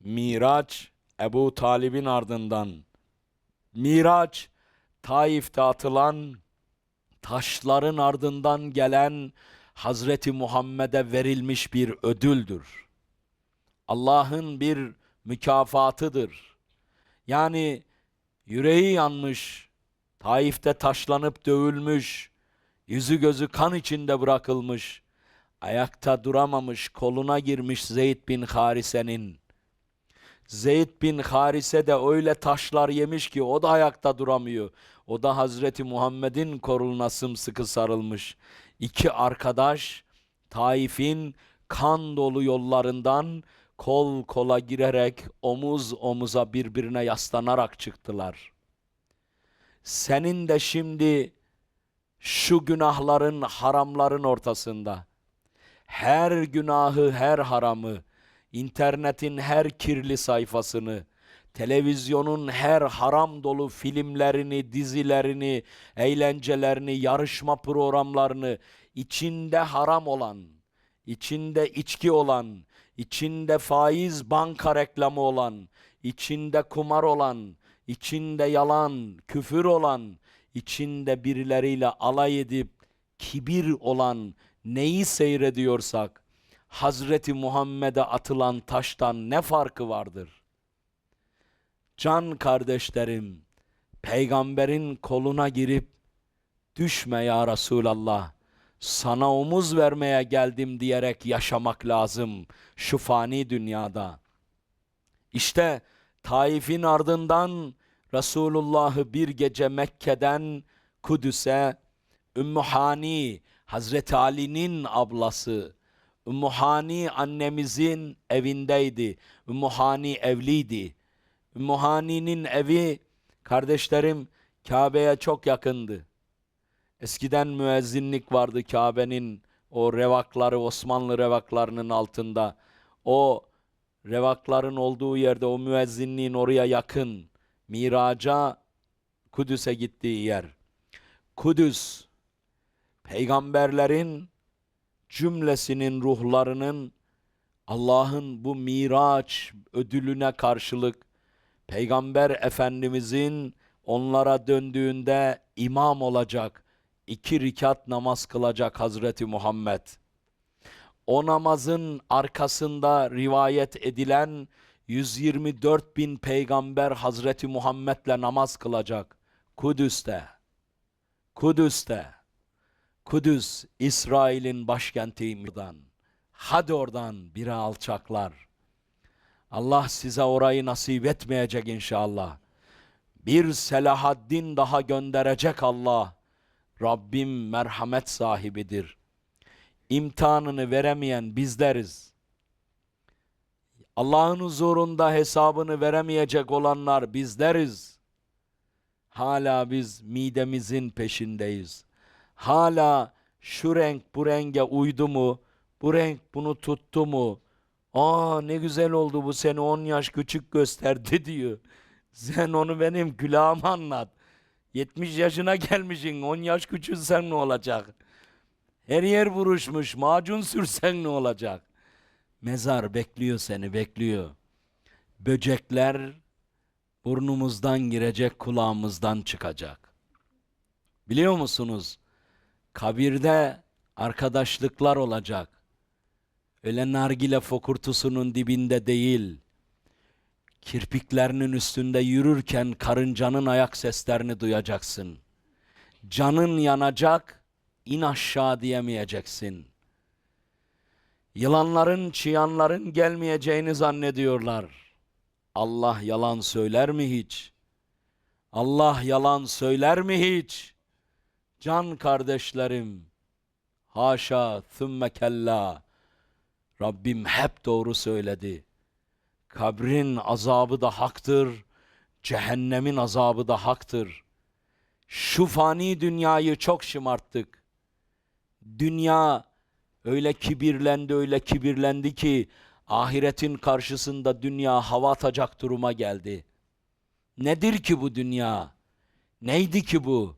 Miraç Ebu Talib'in ardından Miraç Taif'te atılan taşların ardından gelen Hazreti Muhammed'e verilmiş bir ödüldür. Allah'ın bir mükafatıdır. Yani yüreği yanmış, Taif'te taşlanıp dövülmüş, yüzü gözü kan içinde bırakılmış, ayakta duramamış, koluna girmiş Zeyd bin Harise'nin. Zeyd bin Harise de öyle taşlar yemiş ki o da ayakta duramıyor. O da Hazreti Muhammed'in koruluna sımsıkı sarılmış. İki arkadaş Taif'in kan dolu yollarından kol kola girerek omuz omuza birbirine yaslanarak çıktılar. Senin de şimdi şu günahların, haramların ortasında her günahı, her haramı, internetin her kirli sayfasını, televizyonun her haram dolu filmlerini, dizilerini, eğlencelerini, yarışma programlarını, içinde haram olan, içinde içki olan, içinde faiz banka reklamı olan, içinde kumar olan, içinde yalan, küfür olan, içinde birileriyle alay edip kibir olan neyi seyrediyorsak, Hazreti Muhammed'e atılan taştan ne farkı vardır? Can kardeşlerim, peygamberin koluna girip düşme ya Resulallah, sana omuz vermeye geldim diyerek yaşamak lazım şu fani dünyada. İşte Taif'in ardından Resulullah'ı bir gece Mekke'den Kudüs'e Ümmü Hani, Hazreti Ali'nin ablası, Ümmü Hani annemizin evindeydi. Ümmü Hani evliydi. Ümmü Hani'nin evi kardeşlerim Kabe'ye çok yakındı. Eskiden müezzinlik vardı Kabe'nin o revakları Osmanlı revaklarının altında. O revakların olduğu yerde o müezzinliğin oraya yakın. Miraca Kudüs'e gittiği yer. Kudüs peygamberlerin cümlesinin ruhlarının Allah'ın bu miraç ödülüne karşılık Peygamber Efendimizin onlara döndüğünde imam olacak, iki rikat namaz kılacak Hazreti Muhammed. O namazın arkasında rivayet edilen 124 bin peygamber Hazreti Muhammed'le namaz kılacak. Kudüs'te. Kudüs'te. Kudüs İsrail'in başkentiymiş. Hadi oradan biri alçaklar. Allah size orayı nasip etmeyecek inşallah. Bir Selahaddin daha gönderecek Allah. Rabbim merhamet sahibidir. İmtihanını veremeyen bizleriz. Allah'ın huzurunda hesabını veremeyecek olanlar bizleriz. Hala biz midemizin peşindeyiz. Hala şu renk bu renge uydu mu? Bu renk bunu tuttu mu? Aa ne güzel oldu bu seni 10 yaş küçük gösterdi diyor. Sen onu benim külahıma anlat. 70 yaşına gelmişsin 10 yaş küçülsen ne olacak? Her yer buruşmuş macun sürsen ne olacak? Mezar bekliyor seni bekliyor. Böcekler burnumuzdan girecek kulağımızdan çıkacak. Biliyor musunuz? Kabirde arkadaşlıklar olacak. Öyle nargile fokurtusunun dibinde değil. Kirpiklerinin üstünde yürürken karıncanın ayak seslerini duyacaksın. Canın yanacak, in aşağı diyemeyeceksin. Yılanların, çıyanların gelmeyeceğini zannediyorlar. Allah yalan söyler mi hiç? Allah yalan söyler mi hiç? Can kardeşlerim, haşa thümme kella. Rabbim hep doğru söyledi. Kabrin azabı da haktır, cehennemin azabı da haktır. Şu fani dünyayı çok şımarttık. Dünya öyle kibirlendi, öyle kibirlendi ki ahiretin karşısında dünya hava atacak duruma geldi. Nedir ki bu dünya? Neydi ki bu?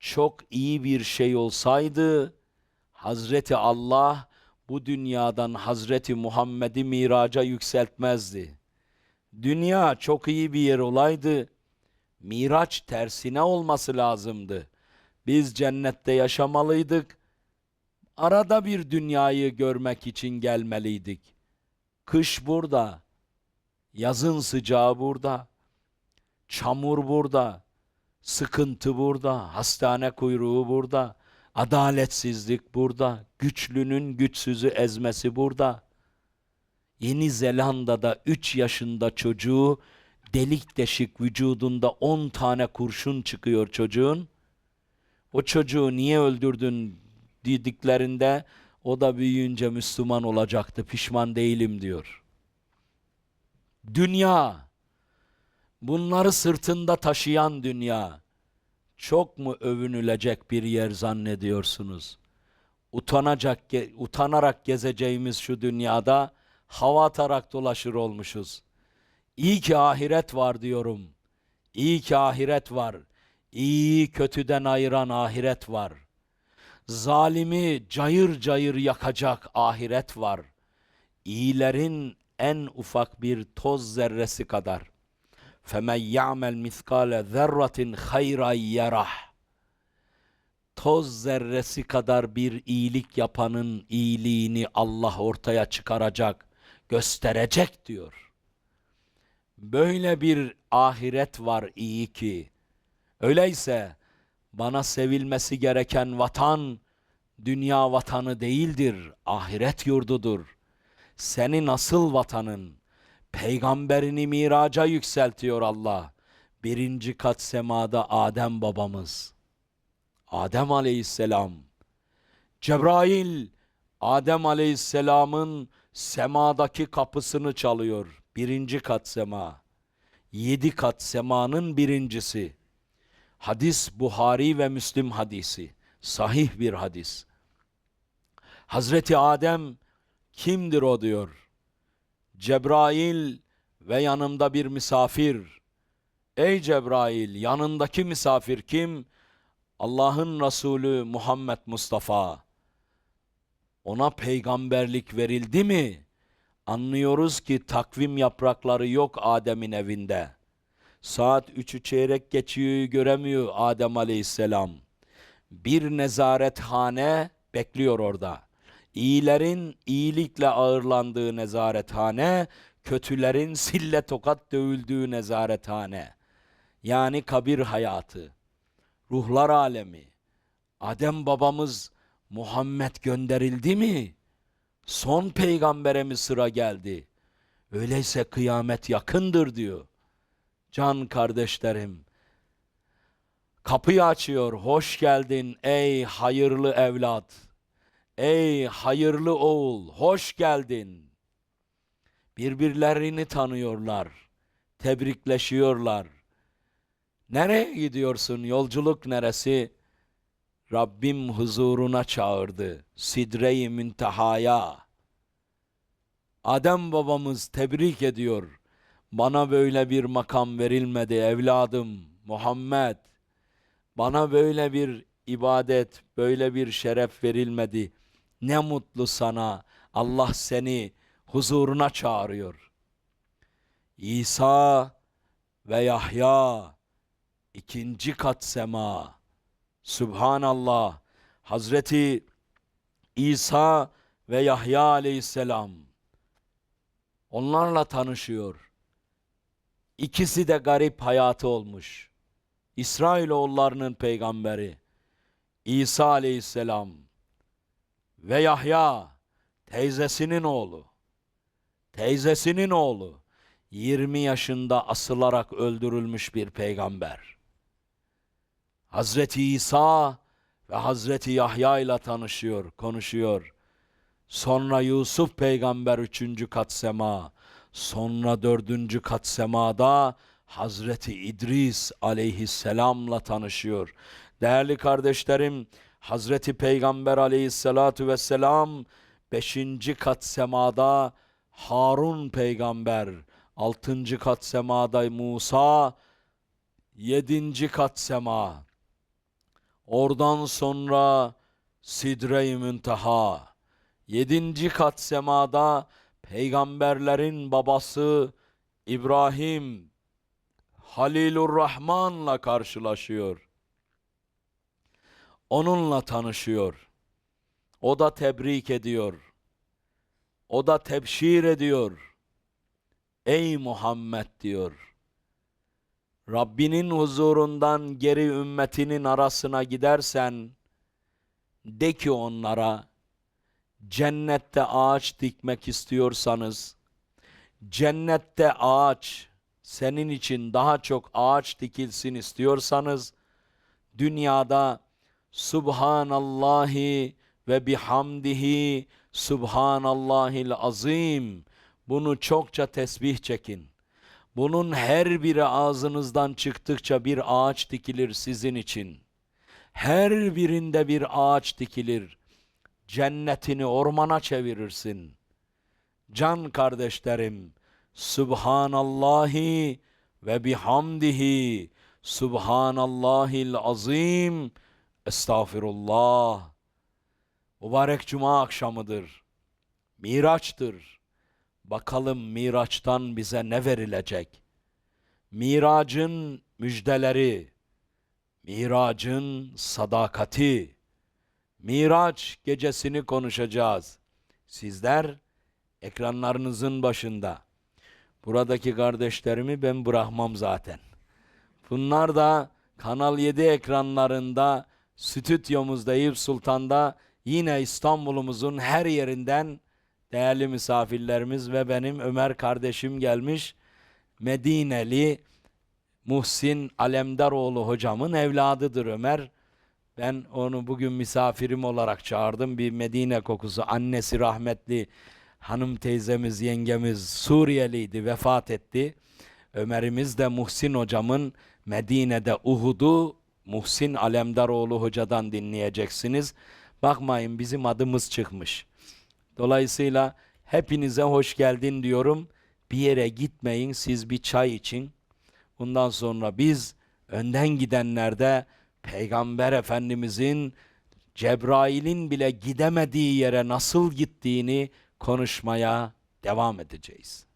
Çok iyi bir şey olsaydı Hazreti Allah bu dünyadan Hazreti Muhammed'i miraca yükseltmezdi. Dünya çok iyi bir yer olaydı. Miraç tersine olması lazımdı. Biz cennette yaşamalıydık. Arada bir dünyayı görmek için gelmeliydik. Kış burada. Yazın sıcağı burada. Çamur burada. Sıkıntı burada. Hastane kuyruğu burada. Adaletsizlik burada. Güçlünün güçsüzü ezmesi burada. Yeni Zelanda'da 3 yaşında çocuğu delik deşik vücudunda 10 tane kurşun çıkıyor çocuğun. O çocuğu niye öldürdün dediklerinde o da büyüyünce Müslüman olacaktı. Pişman değilim diyor. Dünya bunları sırtında taşıyan dünya çok mu övünülecek bir yer zannediyorsunuz? Utanacak utanarak gezeceğimiz şu dünyada hava atarak dolaşır olmuşuz. İyi ki ahiret var diyorum. İyi ki ahiret var. İyi kötüden ayıran ahiret var. Zalimi cayır cayır yakacak ahiret var. İyilerin en ufak bir toz zerresi kadar. فَمَنْ يَعْمَلْ مِثْقَالَ ذَرَّةٍ خَيْرًا يَرَهُ Toz zerresi kadar bir iyilik yapanın iyiliğini Allah ortaya çıkaracak, gösterecek diyor. Böyle bir ahiret var iyi ki. Öyleyse bana sevilmesi gereken vatan dünya vatanı değildir, ahiret yurdudur. Senin asıl vatanın peygamberini miraca yükseltiyor Allah. Birinci kat semada Adem babamız. Adem aleyhisselam. Cebrail Adem aleyhisselamın semadaki kapısını çalıyor. Birinci kat sema. Yedi kat semanın birincisi. Hadis Buhari ve Müslim hadisi. Sahih bir hadis. Hazreti Adem kimdir o diyor. Cebrail ve yanımda bir misafir. Ey Cebrail yanındaki misafir kim? Allah'ın Resulü Muhammed Mustafa. Ona peygamberlik verildi mi? Anlıyoruz ki takvim yaprakları yok Adem'in evinde. Saat üçü çeyrek geçiyor göremiyor Adem aleyhisselam. Bir nezarethane bekliyor orada. İyilerin iyilikle ağırlandığı nezarethane, kötülerin sille tokat dövüldüğü nezarethane. Yani kabir hayatı, ruhlar alemi. Adem babamız Muhammed gönderildi mi? Son peygambere mi sıra geldi? Öyleyse kıyamet yakındır diyor. Can kardeşlerim, kapıyı açıyor. Hoş geldin ey hayırlı evlat. Ey hayırlı oğul, hoş geldin. Birbirlerini tanıyorlar, tebrikleşiyorlar. Nereye gidiyorsun? Yolculuk neresi? Rabbim huzuruna çağırdı. Sidre-i müntehaya. Adem babamız tebrik ediyor. Bana böyle bir makam verilmedi evladım Muhammed. Bana böyle bir ibadet, böyle bir şeref verilmedi. Ne mutlu sana. Allah seni huzuruna çağırıyor. İsa ve Yahya ikinci kat sema. Subhanallah. Hazreti İsa ve Yahya aleyhisselam onlarla tanışıyor. İkisi de garip hayatı olmuş. İsrailoğullarının peygamberi İsa aleyhisselam ve Yahya teyzesinin oğlu. Teyzesinin oğlu 20 yaşında asılarak öldürülmüş bir peygamber. Hazreti İsa ve Hazreti Yahya ile tanışıyor, konuşuyor. Sonra Yusuf peygamber üçüncü kat sema, sonra dördüncü kat semada Hazreti İdris aleyhisselamla tanışıyor. Değerli kardeşlerim, Hazreti Peygamber aleyhissalatu vesselam beşinci kat semada Harun peygamber, altıncı kat semada Musa, yedinci kat sema. Oradan sonra Sidre-i Münteha, yedinci kat semada peygamberlerin babası İbrahim Halilur Rahman'la karşılaşıyor. Onunla tanışıyor. O da tebrik ediyor. O da tebşir ediyor. Ey Muhammed diyor. Rabbinin huzurundan geri ümmetinin arasına gidersen de ki onlara cennette ağaç dikmek istiyorsanız cennette ağaç senin için daha çok ağaç dikilsin istiyorsanız dünyada Subhanallahi ve bihamdihi Subhanallahil azim bunu çokça tesbih çekin. Bunun her biri ağzınızdan çıktıkça bir ağaç dikilir sizin için. Her birinde bir ağaç dikilir. Cennetini ormana çevirirsin. Can kardeşlerim, Subhanallahi ve bihamdihi Subhanallahil azim Estağfirullah. Mübarek cuma akşamıdır. Miraçtır. Bakalım Miraç'tan bize ne verilecek? Miracın müjdeleri, Miracın sadakati, Miraç gecesini konuşacağız. Sizler ekranlarınızın başında. Buradaki kardeşlerimi ben bırakmam zaten. Bunlar da Kanal 7 ekranlarında, stüdyomuzda Eyüp Sultan'da yine İstanbul'umuzun her yerinden değerli misafirlerimiz ve benim Ömer kardeşim gelmiş. Medineli Muhsin Alemdaroğlu hocamın evladıdır Ömer. Ben onu bugün misafirim olarak çağırdım. Bir Medine kokusu. Annesi rahmetli hanım teyzemiz, yengemiz Suriyeliydi, vefat etti. Ömer'imiz de Muhsin hocamın Medine'de Uhud'u Muhsin Alemdaroğlu hocadan dinleyeceksiniz. Bakmayın bizim adımız çıkmış. Dolayısıyla hepinize hoş geldin diyorum. Bir yere gitmeyin siz bir çay için. Bundan sonra biz önden gidenlerde Peygamber Efendimizin Cebrail'in bile gidemediği yere nasıl gittiğini konuşmaya devam edeceğiz.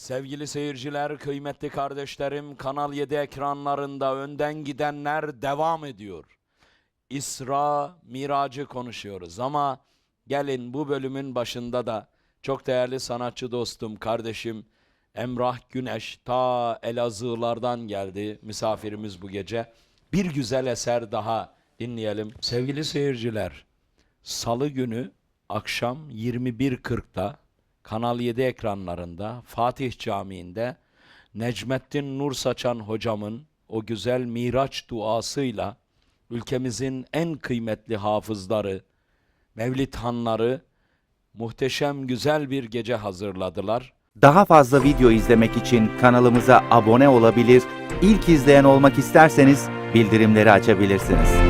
Sevgili seyirciler, kıymetli kardeşlerim, Kanal 7 ekranlarında önden gidenler devam ediyor. İsra, Miracı konuşuyoruz ama gelin bu bölümün başında da çok değerli sanatçı dostum, kardeşim Emrah Güneş ta Elazığlardan geldi misafirimiz bu gece. Bir güzel eser daha dinleyelim. Sevgili seyirciler, Salı günü akşam 21.40'da Kanal 7 ekranlarında Fatih Camii'nde Necmettin Nur Saçan hocamın o güzel Miraç duasıyla ülkemizin en kıymetli hafızları, Mevlid hanları muhteşem güzel bir gece hazırladılar. Daha fazla video izlemek için kanalımıza abone olabilir, ilk izleyen olmak isterseniz bildirimleri açabilirsiniz.